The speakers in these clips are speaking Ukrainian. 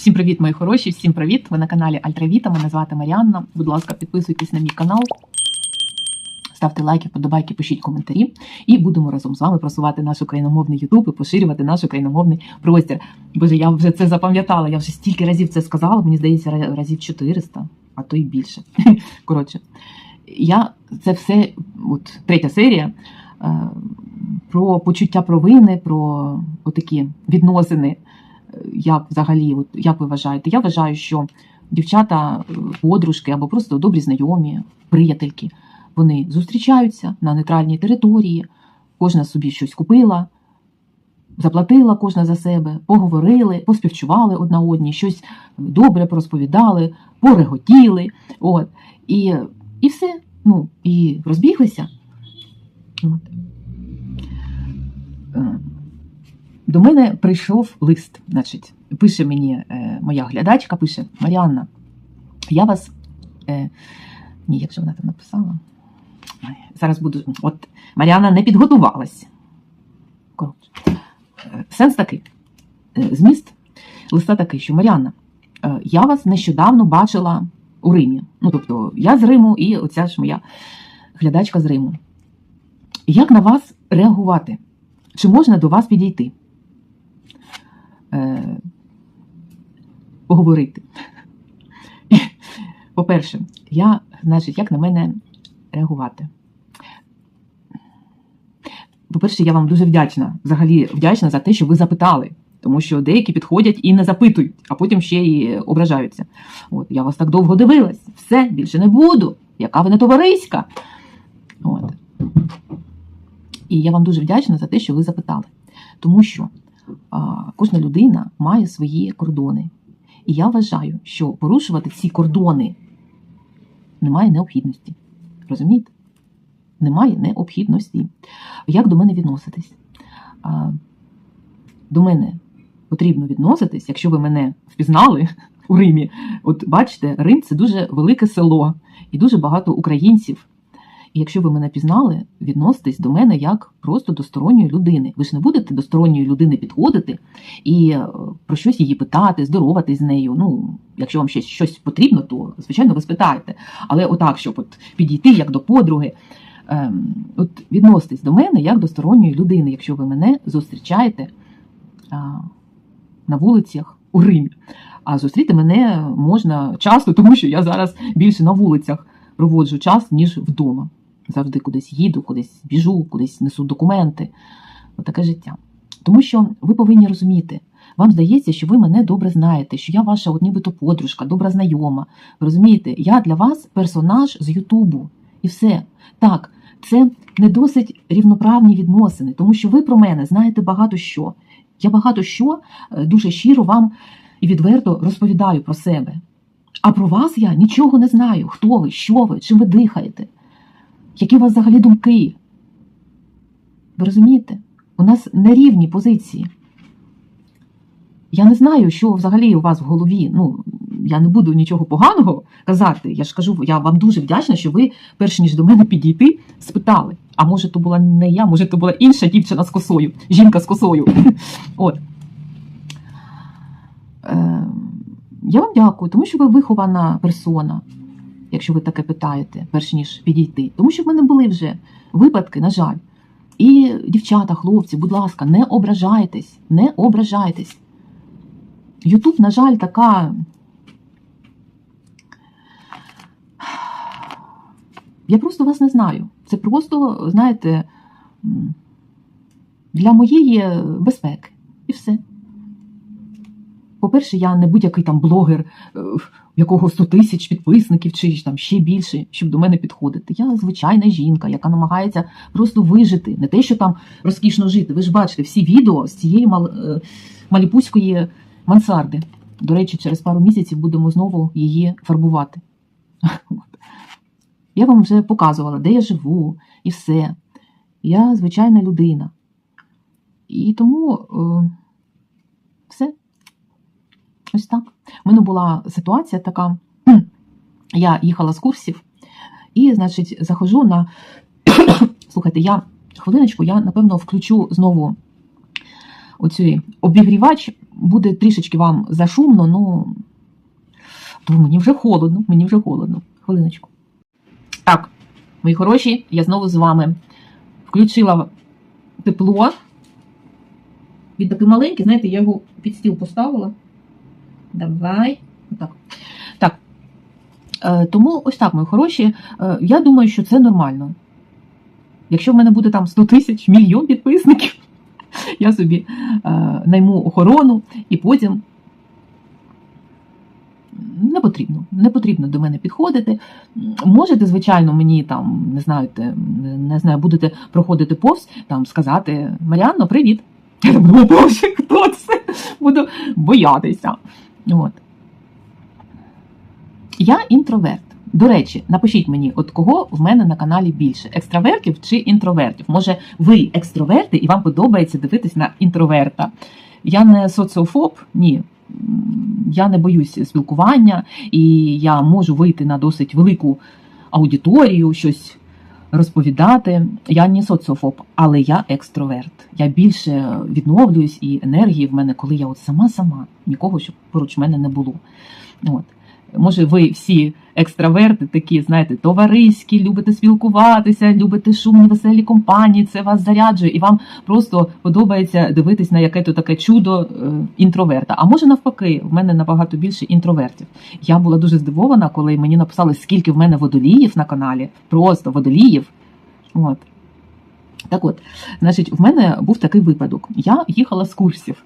Всім привіт, мої хороші! Всім привіт! Ви на каналі Альтравіта. Мене звати Маріанна. Будь ласка, підписуйтесь на мій канал, ставте лайки, подобайки, пишіть коментарі, і будемо разом з вами просувати наш україномовний Ютуб і поширювати наш україномовний простір. Боже, я вже це запам'ятала. Я вже стільки разів це сказала. Мені здається, разів 400, а то й більше. Коротше, я це все, от третя серія. е, Про почуття провини, про такі відносини як взагалі, от як ви вважаєте? Я вважаю, що дівчата, е, подружки або просто добрі знайомі, приятельки, вони зустрічаються на нейтральній території, кожна собі щось купила, заплатила кожна за себе, поговорили, поспівчували одна одній, щось добре порозповідали, пореготіли. От, і, і все. Ну, і розбіглися. До мене прийшов лист. Значить, пише мені е, моя глядачка, пише Маріанна, я вас. Е, ні, як же вона там написала? Зараз буду. От Маріанна не підготувалась. Коротше. Е, Сенс такий. Е, Зміст листа такий, що Маріанна, е, я вас нещодавно бачила у Римі. Ну, тобто, я з Риму і оця ж моя глядачка з Риму. Як на вас реагувати? Чи можна до вас підійти? Е, поговорити. По-перше, я, значить, як на мене реагувати? По-перше, я вам дуже вдячна, взагалі вдячна за те, що ви запитали. Тому що деякі підходять і не запитують, а потім ще й ображаються. От, я вас так довго дивилась, все, більше не буду. Яка ви не товариська? От. І я вам дуже вдячна за те, що ви запитали. Тому що кожна людина має свої кордони. І я вважаю, що порушувати ці кордони немає необхідності. Розумієте? Немає необхідності. Як до мене відноситись? До мене потрібно відноситись, якщо ви мене впізнали у Римі. От бачите, Рим це дуже велике село і дуже багато українців. І якщо ви мене пізнали, відноситесь до мене як просто до сторонньої людини. Ви ж не будете до сторонньої людини підходити і е, про щось її питати, здороватись з нею. Ну, якщо вам ще щось потрібно, то звичайно ви спитаєте. Але отак, щоб от підійти як до подруги, ем, от відноситесь до мене як до сторонньої людини, якщо ви мене зустрічаєте на вулицях у Римі. А зустріти мене можна часто, тому що я зараз більше на вулицях проводжу час, ніж вдома. Завжди кудись їду, кудись біжу, кудись несу документи. Отаке життя. Тому що ви повинні розуміти, вам здається, що ви мене добре знаєте, що я ваша от нібито подружка, добра знайома. Ви розумієте, я для вас персонаж з Ютубу. І все. Так, це не досить рівноправні відносини, тому що ви про мене знаєте багато що. Я багато що е, дуже щиро вам і відверто розповідаю про себе. А про вас я нічого не знаю. Хто ви, що ви, чим ви дихаєте, які у вас взагалі думки. Ви розумієте? У нас нерівні позиції. Я не знаю, що взагалі у вас в голові. Ну, я не буду нічого поганого казати. Я ж кажу, я вам дуже вдячна, що ви, перш ніж до мене підійти, спитали. А може, то була не я, може, то була інша дівчина з косою, жінка з косою. От. Е, я вам дякую, тому що ви вихована персона, якщо ви таке питаєте, перш ніж підійти. Тому що в мене були вже випадки, на жаль. І дівчата, хлопці, будь ласка, не ображайтесь, не ображайтесь. Ютуб, на жаль, така. Я просто вас не знаю. Це просто, знаєте, для моєї безпеки. І все. По-перше, я не будь-який там блогер, е, якого 100 тисяч підписників чи там ще більше, щоб до мене підходити. Я звичайна жінка, яка намагається просто вижити, не те, що там розкішно жити. Ви ж бачите всі відео з цієї мал... е, маліпуської мансарди. До речі, через пару місяців будемо знову її фарбувати. Я вам вже показувала, де я живу, і все. Я звичайна людина. І тому е, все. Ось так. У мене була ситуація така. Я їхала з курсів, і, значить, заходжу на. Слухайте, я хвилиночку, я напевно включу знову оцей обігрівач, буде трішечки вам зашумно, ну то мені вже холодно, мені вже холодно. Хвилиночку. Так, мої хороші, я знову з вами включила тепло. Він такий маленький, знаєте, я його під стіл поставила. Давай. Отак. Так. Е, тому ось так, мої хороші. Е, я думаю, що це нормально. Якщо в мене буде там 100 тисяч, мільйон підписників, я собі е, найму охорону і потім не потрібно, не потрібно до мене підходити. Можете, звичайно, мені там не знаю, не знаю, будете проходити повз, там сказати Маріанно, привіт. Я думаю, боже, хто це? Буду боятися. От. Я інтроверт. До речі, напишіть мені, от кого в мене на каналі більше: екстравертів чи інтровертів. Може, ви екстроверти і вам подобається дивитись на інтроверта. Я не соціофоб, ні. Я не боюсь спілкування, і я можу вийти на досить велику аудиторію, щось розповідати. Я не соціофоб, але я екстроверт. Я більше відновлююсь і енергії в мене, коли я от сама-сама, нікого, щоб поруч мене не було. От. Може, ви всі екстраверти, такі, знаєте, товариські, любите спілкуватися, любите шумні, веселі компанії, це вас заряджує, і вам просто подобається дивитись на яке то таке чудо е, інтроверта. А може навпаки, в мене набагато більше інтровертів. Я була дуже здивована, коли мені написали, скільки в мене водоліїв на каналі, просто водоліїв. От. Так от, значить, в мене був такий випадок. Я їхала з курсів.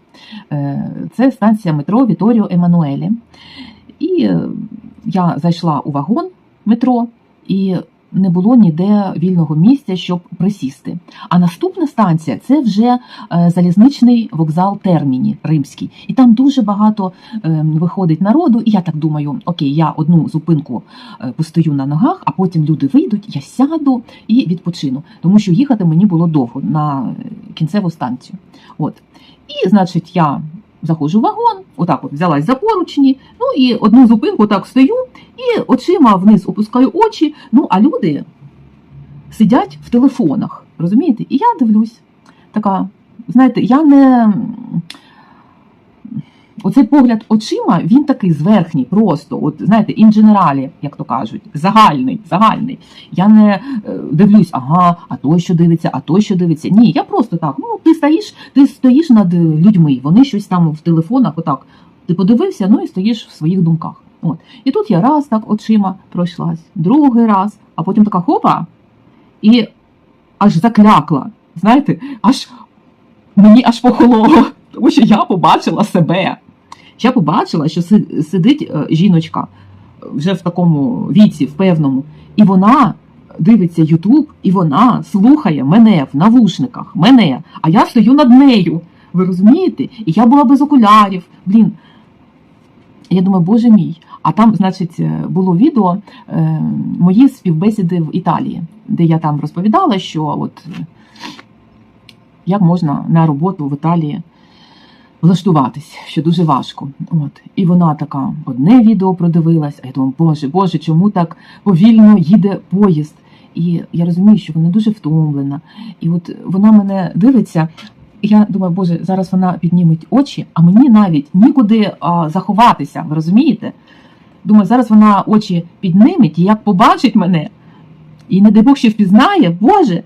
Е, Це станція метро Віторіо Еммануелі. І е, я зайшла у вагон метро, і не було ніде вільного місця, щоб присісти. А наступна станція це вже е, залізничний вокзал Терміні Римський. І там дуже багато е, виходить народу. І я так думаю, окей, я одну зупинку постою на ногах, а потім люди вийдуть, я сяду і відпочину. Тому що їхати мені було довго на кінцеву станцію. От. І, значить, я заходжу в вагон, отак от взялась за поручні, ну і одну зупинку так стою і очима вниз опускаю очі. Ну, а люди сидять в телефонах, розумієте? І я дивлюсь, така, знаєте, я не. Оцей погляд очима, він такий зверхній, просто, от знаєте, generалі, як то кажуть, загальний, загальний. Я не е, дивлюсь, ага, а той що дивиться, а той що дивиться. Ні, я просто так. Ну, ти стоїш, ти стоїш над людьми, вони щось там в телефонах, отак. Ти подивився, ну і стоїш в своїх думках. От. І тут я раз так очима пройшлась, другий раз, а потім така хопа, і аж заклякла. Знаєте, аж мені аж похололо, тому що я побачила себе. Я побачила, що сидить е, жіночка е, вже в такому віці, в певному, і вона дивиться Ютуб, і вона слухає мене в навушниках, мене, а я стою над нею. Ви розумієте? І я була без окулярів. Блін. Я думаю, боже мій. А там, значить, е, було відео е, мої співбесіди в Італії, де я там розповідала, що от як можна на роботу в Італії влаштуватись, що дуже важко. От. І вона така одне відео продивилась, а я думаю, боже, боже, чому так повільно їде поїзд? І я розумію, що вона дуже втомлена. І от вона мене дивиться. Я думаю, боже, зараз вона підніметь очі, а мені навіть нікуди а, заховатися, ви розумієте? Думаю, зараз вона очі підніметь і як побачить мене, і не дай Бог ще впізнає, Боже,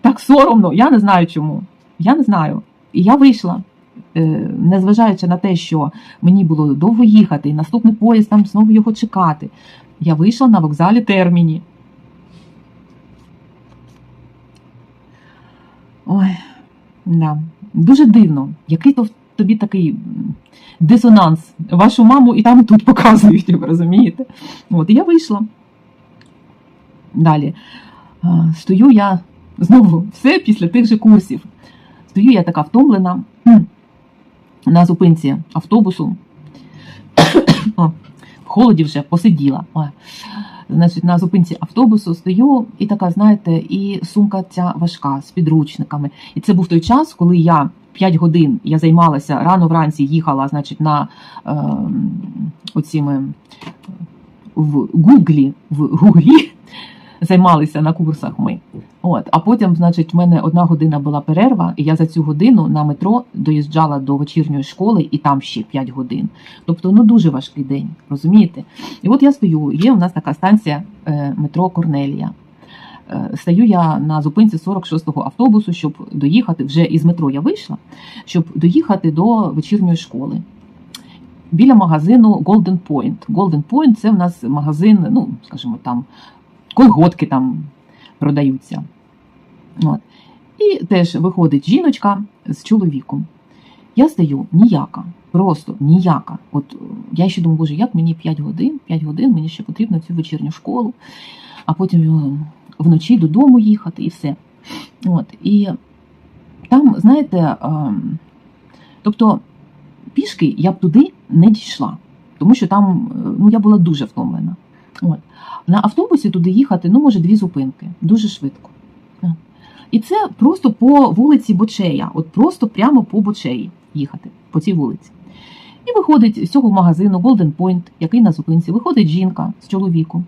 так соромно, я не знаю чому. Я не знаю. І я вийшла, незважаючи на те, що мені було довго їхати, і наступний поїзд там знову його чекати. Я вийшла на вокзалі терміні. Ой, да. дуже дивно. Який то тобі такий дисонанс. Вашу маму і там, і тут показують, ви розумієте? От, і я вийшла. Далі. Стою я знову все після тих же курсів. Стою я така втомлена на зупинці автобусу. О, в холоді вже посиділа. Ой. Значить, на зупинці автобусу стою і така, знаєте, і сумка ця важка з підручниками. І це був той час, коли я 5 годин я займалася рано вранці, їхала, значить, на е, оціми в Гуглі, в Гуглі займалися на курсах ми. От, а потім, значить, в мене одна година була перерва, і я за цю годину на метро доїжджала до вечірньої школи, і там ще 5 годин. Тобто, ну дуже важкий день, розумієте? І от я стою, є у нас така станція е, метро Корнелія. Е, Стою я на зупинці 46-го автобусу, щоб доїхати вже із метро я вийшла, щоб доїхати до вечірньої школи. Біля магазину Golden Point. Golden Point це в нас магазин, ну, скажімо, там колготки там продаються. От. І теж виходить жіночка з чоловіком. Я стою ніяка, просто ніяка. От е, я ще думаю, боже, як мені 5 годин, 5 годин, мені ще потрібно цю вечірню школу, а потім е, вночі додому їхати і все. От. І там, знаєте, ем, тобто пішки я б туди не дійшла, тому що там е, ну, я була дуже втомлена. От. На автобусі туди їхати, ну, може, дві зупинки, дуже швидко. І це просто по вулиці Бочея, от просто прямо по Бочеї їхати, по цій вулиці. І виходить з цього магазину Golden Point, який на зупинці, виходить жінка з чоловіком.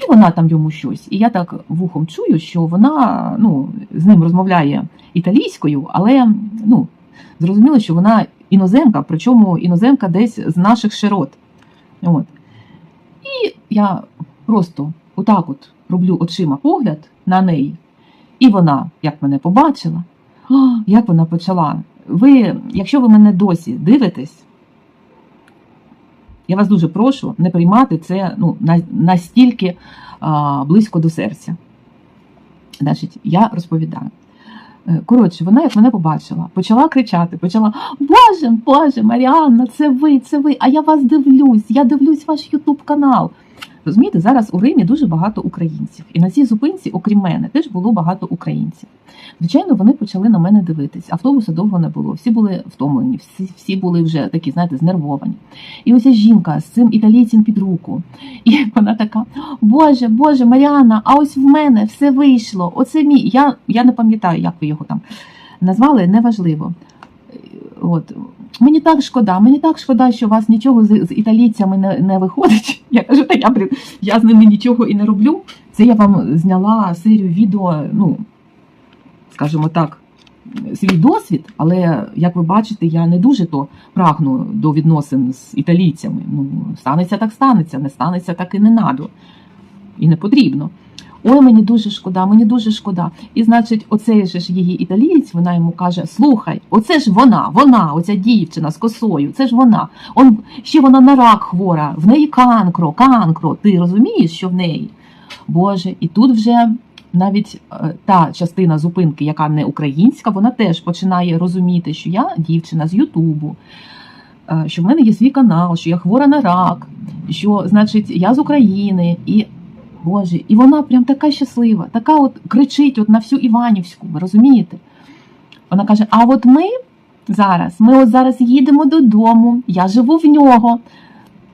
І вона там йому щось. І я так вухом чую, що вона ну, з ним розмовляє італійською, але ну, зрозуміло, що вона іноземка, причому іноземка десь з наших широт. От. І я просто отак от роблю очима погляд на неї. І вона, як мене побачила, як вона почала. Ви, якщо ви мене досі дивитесь, я вас дуже прошу не приймати це ну, настільки а, близько до серця. Значить, я розповідаю. Е, Коротше, вона, як мене побачила, почала кричати, почала: Боже, Боже, Маріанна, це ви, це ви, а я вас дивлюсь, я дивлюсь ваш Ютуб канал. Розумієте, зараз у Римі дуже багато українців. І на цій зупинці, окрім мене, теж було багато українців. Звичайно, вони почали на мене дивитись. Автобуса довго не було. Всі були втомлені, всі, всі були вже такі, знаєте, знервовані. І ось жінка з цим італійцем під руку. І вона така: Боже, Боже, Маріана, а ось в мене все вийшло. Оце мій. Я, я не пам'ятаю, як ви його там назвали, неважливо. От. Мені так шкода, мені так шкода, що у вас нічого з, з італійцями не, не виходить. Я кажу, та я, блін, я з ними нічого і не роблю. Це я вам зняла серію відео, ну, скажімо так, свій досвід, але як ви бачите, я не дуже то прагну до відносин з італійцями. Ну, станеться так станеться, не станеться так і не надо. І не потрібно. Ой, мені дуже шкода, мені дуже шкода. І значить, оцей же ж її італієць, вона йому каже: Слухай, оце ж вона, вона, оця дівчина з косою, це ж вона. Он ще вона на рак хвора, в неї канкро, канкро. Ти розумієш, що в неї? Боже, і тут вже навіть е, та частина зупинки, яка не українська, вона теж починає розуміти, що я дівчина з Ютубу, е, що в мене є свій канал, що я хвора на рак, що, значить, я з України. І Боже, і вона прям така щаслива, така от кричить от на всю Іванівську, ви розумієте? Вона каже: А от ми зараз, ми от зараз їдемо додому, я живу в нього.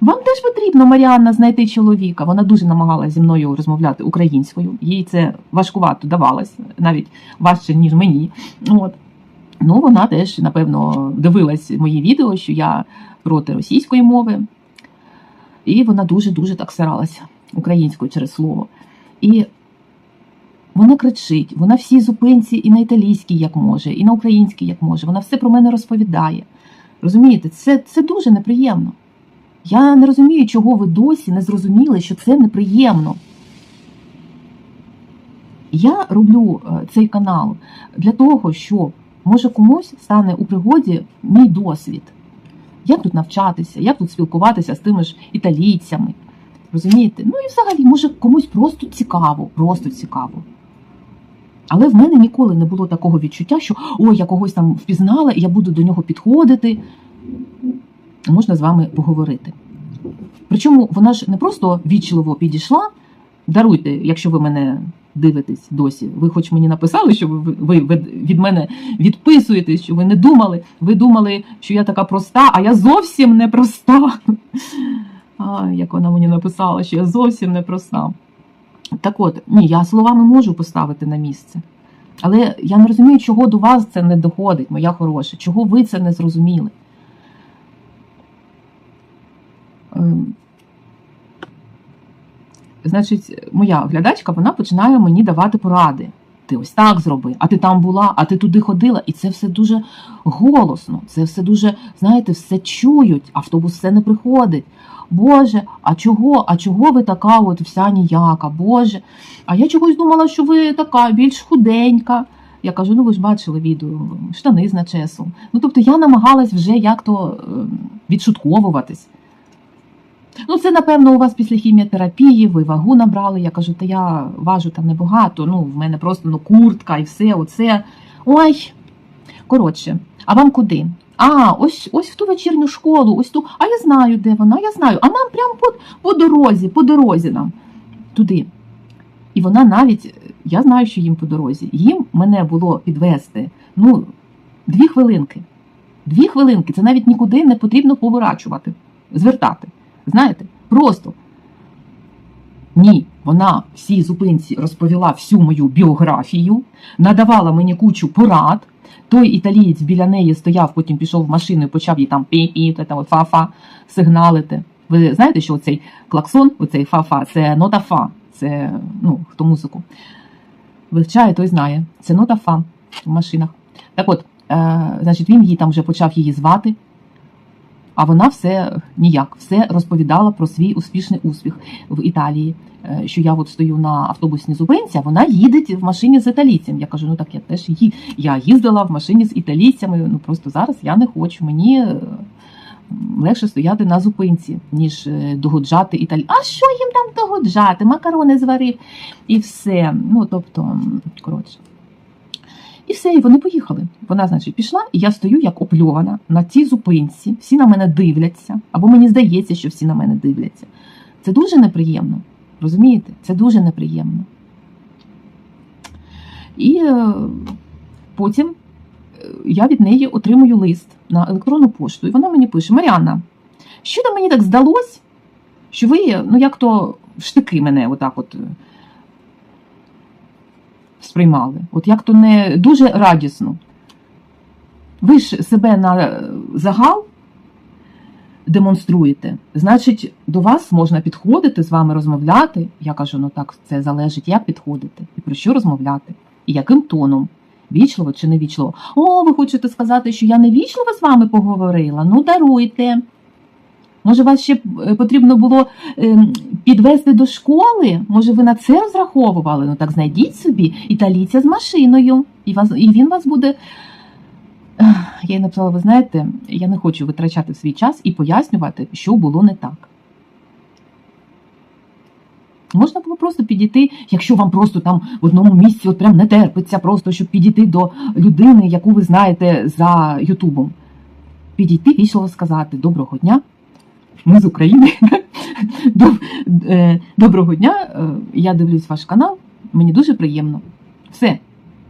Вам теж потрібно, Маріанна, знайти чоловіка. Вона дуже намагалася зі мною розмовляти українською. Їй це важкувато давалось, навіть важче, ніж мені. От. Ну, вона теж, напевно, дивилась мої відео, що я проти російської мови. І вона дуже-дуже так старалася українською через слово. І вона кричить, вона всі зупинці і на італійській як може, і на українській як може. Вона все про мене розповідає. Розумієте, це, це дуже неприємно. Я не розумію, чого ви досі не зрозуміли, що це неприємно. Я роблю е, цей канал для того, щоб може комусь стане у пригоді мій досвід. Як тут навчатися, як тут спілкуватися з тими ж італійцями. Розумієте? Ну і взагалі, може, комусь просто цікаво, просто цікаво. Але в мене ніколи не було такого відчуття, що ой, я когось там впізнала, і я буду до нього підходити. Можна з вами поговорити. Причому вона ж не просто вічливо підійшла. Даруйте, якщо ви мене дивитесь досі. Ви хоч мені написали, що ви, ви, від мене відписуєтесь, що ви не думали. Ви думали, що я така проста, а я зовсім не проста. А, як вона мені написала, що я зовсім не проста. Так от, ні, я словами можу поставити на місце. Але я не розумію, чого до вас це не доходить, моя хороша, чого ви це не зрозуміли. Ем, значить, моя глядачка вона починає мені давати поради. Ти ось так зроби, а ти там була, а ти туди ходила. І це все дуже голосно, це все дуже, знаєте, все чують, автобус все не приходить. Боже, а чого? А чого ви така от вся ніяка? Боже, а я чогось думала, що ви така більш худенька. Я кажу, ну ви ж бачили відео, штани з начесом. Ну тобто я намагалась вже як-то е, відшутковуватись. Ну, це, напевно, у вас після хіміотерапії, ви вагу набрали. Я кажу, та я важу там небагато, ну, в мене просто ну, куртка і все, оце. Ой. Коротше, а вам куди? А, ось ось в ту вечірню школу, ось ту. А я знаю, де вона, я знаю. А нам прямо по, по дорозі, по дорозі нам туди. І вона навіть, я знаю, що їм по дорозі. Їм мене було підвести ну, дві хвилинки. Дві хвилинки. Це навіть нікуди не потрібно поворачувати, звертати. Знаєте, просто ні, вона всій зупинці розповіла всю мою біографію, надавала мені кучу порад. Той італієць біля неї стояв, потім пішов в машину і почав їй там пі-пі, фа-фа сигналити. Ви знаєте, що цей клаксон, оцей фа-фа, це нота фа. Це ну, хто музику вивчає, той знає. Це нота фа в машинах. Так от, е, значить, він її там вже почав її звати. А вона все ніяк, все розповідала про свій успішний успіх в Італії. Е, Що я от стою на автобусній зупинці, а вона їде в машині з італійцем. Я кажу, ну так я теж її. Я їздила в машині з італійцями. Ну просто зараз я не хочу. Мені е, легше стояти на зупинці, ніж е, догоджати італій. А що їм там догоджати? Макарони зварив і все. Ну тобто, коротше. І все, і вони поїхали. Вона, значить, пішла, і я стою як опльована на цій зупинці. Всі на мене дивляться, або мені здається, що всі на мене дивляться. Це дуже неприємно. Розумієте? Це дуже неприємно. І е, потім е, я від неї отримую лист на електронну пошту, і вона мені пише: Маріанна, що там мені так здалось, що ви, ну як то в штики мене отак от. Сприймали. От як то не дуже радісно. Ви ж себе на загал демонструєте, значить, до вас можна підходити, з вами розмовляти. Я кажу, ну так, це залежить, як підходити, і про що розмовляти, і яким тоном. Вічливо чи не вічливо? О, ви хочете сказати, що я не вічливо з вами поговорила? Ну, даруйте. Може, вас ще е, потрібно було ем, підвести до школи? Може, ви на це розраховували? Ну так знайдіть собі італійця з машиною, і, вас, і він вас буде. Я їй написала, ви знаєте, я не хочу витрачати свій час і пояснювати, що було не так. Можна було просто підійти, якщо вам просто там в одному місці от прям не терпиться, просто щоб підійти до людини, яку ви знаєте за Ютубом. Підійти вічливо сказати Доброго дня. Ми з України. Е, Доброго дня. е, Я дивлюсь ваш канал. Мені дуже приємно. Все,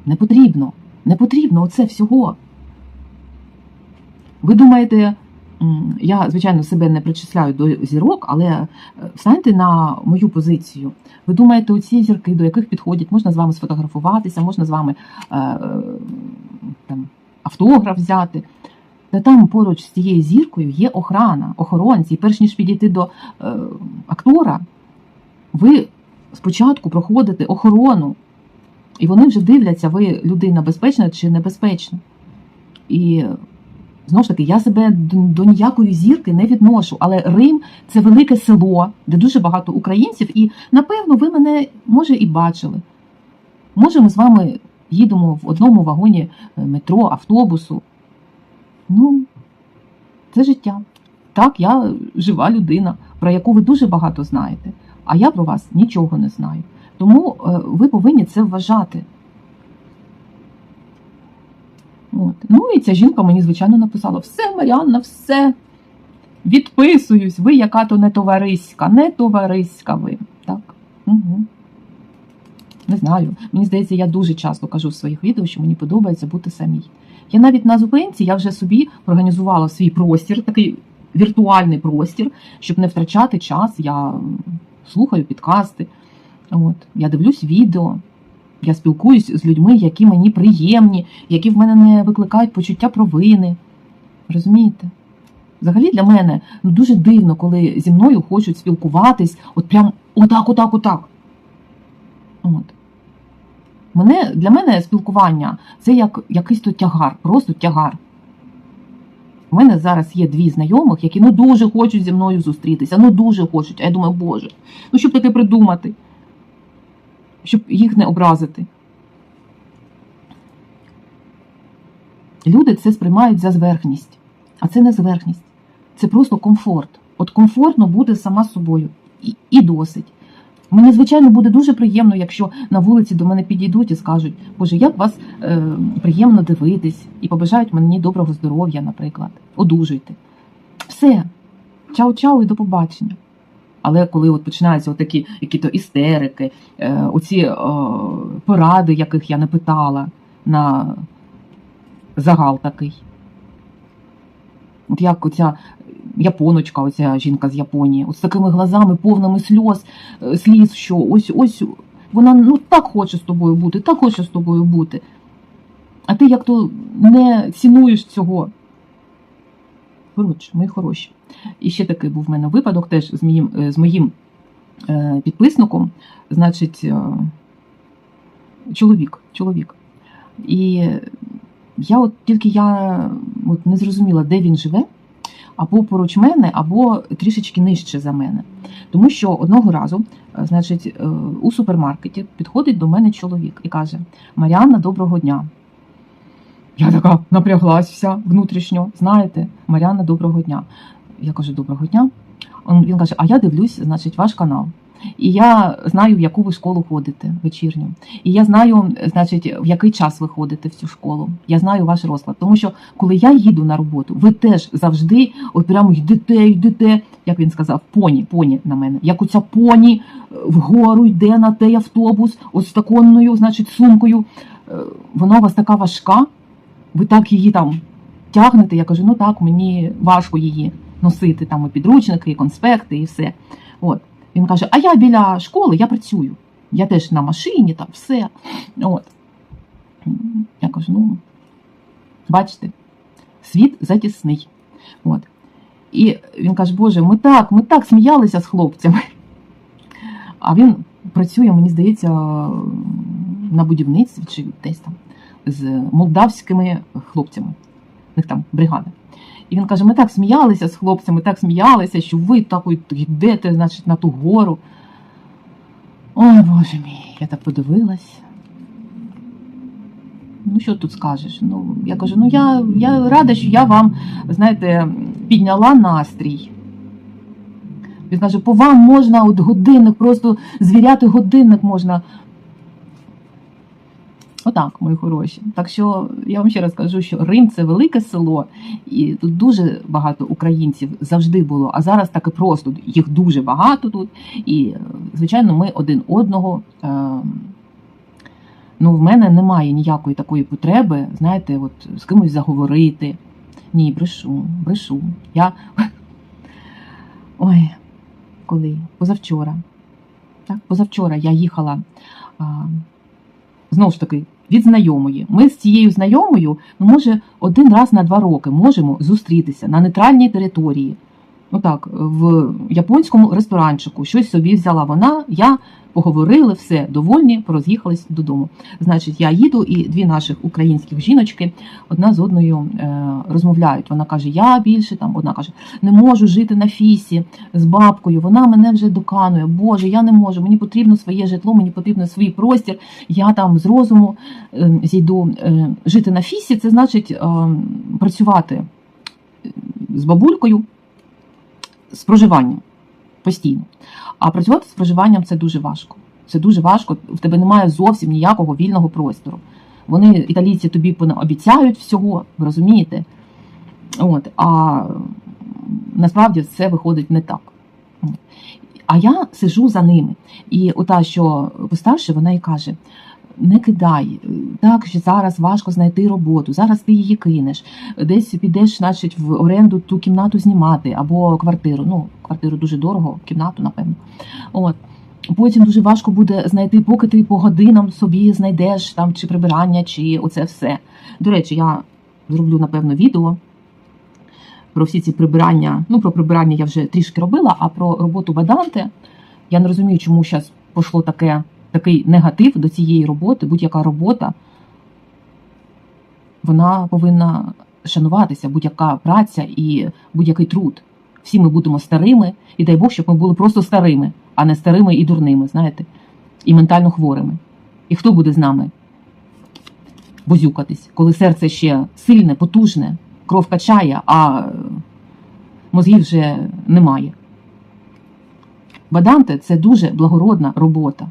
не потрібно. Не потрібно оце всього. Ви думаєте, я, звичайно, себе не причисляю до зірок, але е, встаньте на мою позицію. Ви думаєте, оці зірки, до яких підходять, можна з вами сфотографуватися, можна з вами там, автограф взяти. Та там поруч з цією зіркою є охрана, охоронці. І перш ніж підійти до е, актора, ви спочатку проходите охорону, і вони вже дивляться, ви людина безпечна чи небезпечна. І знову ж таки, я себе до, до ніякої зірки не відношу, але Рим це велике село, де дуже багато українців, і напевно ви мене може і бачили. Може, ми з вами їдемо в одному вагоні е, метро, автобусу. Ну, це життя. Так, я жива людина, про яку ви дуже багато знаєте, а я про вас нічого не знаю. Тому е, ви повинні це вважати. От. Ну і ця жінка мені, звичайно, написала: все, Маріанна, все. Відписуюсь, ви яка то не товариська, не товариська ви. Так. Угу. Не знаю. Мені здається, я дуже часто кажу в своїх відео, що мені подобається бути самій. Я навіть на зупинці я вже собі організувала свій простір, такий віртуальний простір, щоб не втрачати час. Я слухаю підкасти, от, я дивлюсь відео, я спілкуюсь з людьми, які мені приємні, які в мене не викликають почуття провини. Розумієте? Взагалі для мене ну, дуже дивно, коли зі мною хочуть спілкуватись, от прям отак, отак, отак. От. Мене, для мене спілкування це як якийсь то тягар, просто тягар. У мене зараз є дві знайомих, які ну дуже хочуть зі мною зустрітися, ну дуже хочуть. А я думаю, Боже, ну щоб таке придумати, щоб їх не образити. Люди це сприймають за зверхність, а це не зверхність, це просто комфорт. От комфортно буде сама з собою і, і досить. Мені, звичайно, буде дуже приємно, якщо на вулиці до мене підійдуть і скажуть, Боже, як вас е, приємно дивитись, і побажають мені доброго здоров'я, наприклад. Одужуйте. Все. Чао-чао і до побачення. Але коли от починаються от такі які-то істерики, е, оці е, поради, яких я не питала на загал такий. От як оця японочка, оця жінка з Японії, от з такими глазами, повними сльоз, е, сліз, що ось ось вона ну так хоче з тобою бути, так хоче з тобою бути. А ти як то не цінуєш цього. Коротше, мої хороші. І ще такий був в мене випадок теж з моїм, е, з моїм е, підписником, значить, чоловік, чоловік. І я от тільки я от не зрозуміла, де він живе, або поруч мене, або трішечки нижче за мене. Тому що одного разу, е, значить, е, у супермаркеті підходить до мене чоловік і каже: Маріанна, доброго дня. Я така напряглась вся внутрішньо. Знаєте, Маріанна, доброго дня. Я кажу, доброго дня. Він каже: А я дивлюсь, значить, ваш канал. І я знаю, в яку ви школу ходите вечірню. І я знаю, значить, в який час ви ходите в цю школу. Я знаю ваш розклад. Тому що коли я їду на роботу, ви теж завжди от прямо йдете, йдете, як він сказав, поні, поні на мене. Як оця поні е, вгору йде на той автобус, ось з такою, значить, сумкою. Е, Вона у вас така важка, ви так її там тягнете. Я кажу, ну так, мені важко її носити, там і підручники, і конспекти, і все. От. Він каже: А я біля школи, я працюю. Я теж на машині, там все. От. Я кажу, ну, бачите, світ затісний. От. І він каже, Боже, ми так, ми так сміялися з хлопцями. А він працює, мені здається, на будівництві чи десь там з молдавськими хлопцями. У них там бригада. І він каже: ми так сміялися з хлопцями, так сміялися, що ви так йдете, значить, на ту гору. Ой, Боже мій, я так подивилась. Ну, що тут скажеш? Ну, я кажу, ну я, я рада, що я вам, знаєте, підняла настрій. Він каже, по вам можна от годинник, просто звіряти годинник можна. Отак, мої хороші. Так що я вам ще раз кажу, що Рим це велике село, і тут дуже багато українців завжди було. А зараз так і просто їх дуже багато тут. І, е, звичайно, ми один одного. Е, ну, в мене немає ніякої такої потреби, знаєте, от з кимось заговорити. Ні, брешу, брешу. Я. Ой, коли? Позавчора. Так, позавчора я їхала. А, знову ж таки, від знайомої. Ми з цією знайомою, ну, може, один раз на два роки можемо зустрітися на нейтральній території. Ну так, в японському ресторанчику щось собі взяла вона, я поговорили, все, довольні, пороз'їхались додому. Значить, я їду, і дві наших українських жіночки одна з одною е, розмовляють. Вона каже: Я більше там, одна каже, не можу жити на фісі з бабкою. Вона мене вже доканує. Боже, я не можу. Мені потрібно своє житло, мені потрібно свій простір. Я там з розуму е, зійду Е, жити на фісі. Це значить е, працювати з бабулькою з проживанням постійно. А працювати з проживанням це дуже важко. Це дуже важко. В тебе немає зовсім ніякого вільного простору. Вони, італійці, тобі обіцяють всього, ви розумієте? От, а насправді це виходить не так. А я сижу за ними. І ота, що постарше, вона і каже: не кидай, так що зараз важко знайти роботу, зараз ти її кинеш, десь підеш, значить, в оренду ту кімнату знімати або квартиру. Ну, квартиру дуже дорого, кімнату, напевно. От. Потім дуже важко буде знайти, поки ти по годинам собі знайдеш там чи прибирання, чи оце все. До речі, я зроблю, напевно, відео про всі ці прибирання. Ну, про прибирання я вже трішки робила, а про роботу Баданте я не розумію, чому зараз пішло таке, такий негатив до цієї роботи. Будь-яка робота вона повинна шануватися, будь-яка праця і будь-який труд. Всі ми будемо старими, і дай Бог, щоб ми були просто старими, а не старими і дурними, знаєте, і ментально хворими. І хто буде з нами бозюкатись, коли серце ще сильне, потужне, кров качає, а мозгів вже немає. Баданте це дуже благородна робота.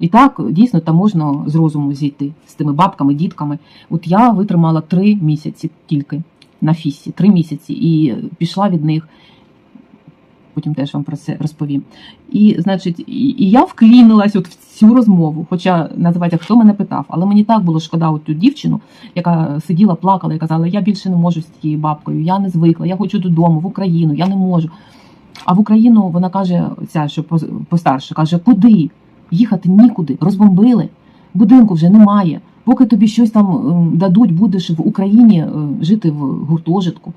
І так, дійсно, там можна з розуму зійти з тими бабками, дітками. От я витримала три місяці тільки на фісі, три місяці, і пішла від них. Потім теж вам про це розповім. І, значить, і, я вклінилась от в цю розмову. Хоча називається хто мене питав, але мені так було шкода от ту дівчину, яка сиділа, плакала і казала: Я більше не можу з цією бабкою, я не звикла, я хочу додому, в Україну, я не можу. А в Україну вона каже, ця що постарше, каже, куди? Їхати нікуди, розбомбили, будинку вже немає. Поки тобі щось там ем, дадуть, будеш в Україні е, жити в гуртожитку.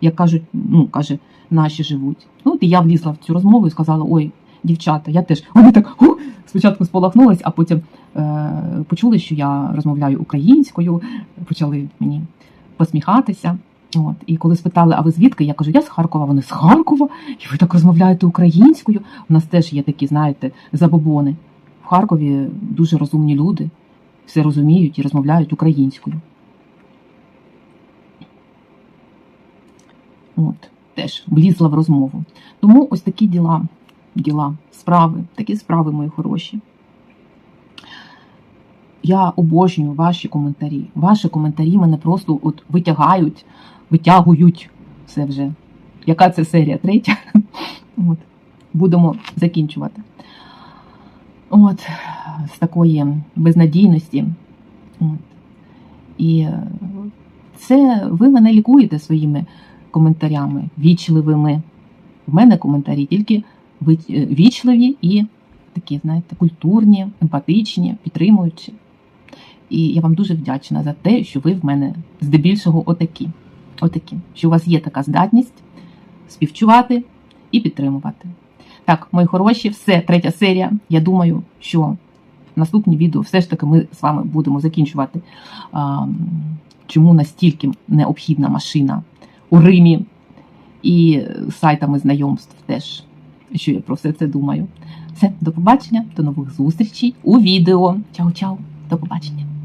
Як кажуть, ну каже, наші живуть. Ну, от і я влізла в цю розмову і сказала: ой, дівчата, я теж. Вони так «Ху!» спочатку сполохнулись, а потім е, почули, що я розмовляю українською, почали мені посміхатися. От. І коли спитали, а ви звідки? Я кажу, я з Харкова, вони з Харкова, і ви так розмовляєте українською. У нас теж є такі, знаєте, забобони. Харкові дуже розумні люди, все розуміють і розмовляють українською. От, теж влізла в розмову. Тому ось такі діла, діла, справи, такі справи, мої хороші. Я обожнюю ваші коментарі. Ваші коментарі мене просто от витягають, витягують. Все вже. Яка це серія? Третя? От. Будемо закінчувати. От, з такої безнадійності. От. І це ви мене лікуєте своїми коментарями, вічливими. В мене коментарі тільки е, вічливі і такі, знаєте, культурні, емпатичні, підтримуючі. І я вам дуже вдячна за те, що ви в мене здебільшого отакі. Отакі, що у вас є така здатність співчувати і підтримувати. Так, мої хороші, все, третя серія. Я думаю, що наступні відео все ж таки ми з вами будемо закінчувати, а, чому настільки необхідна машина у Римі і сайтами знайомств теж, що я про все це думаю. Все, до побачення, до нових зустрічей у відео. Чао-чао, до побачення.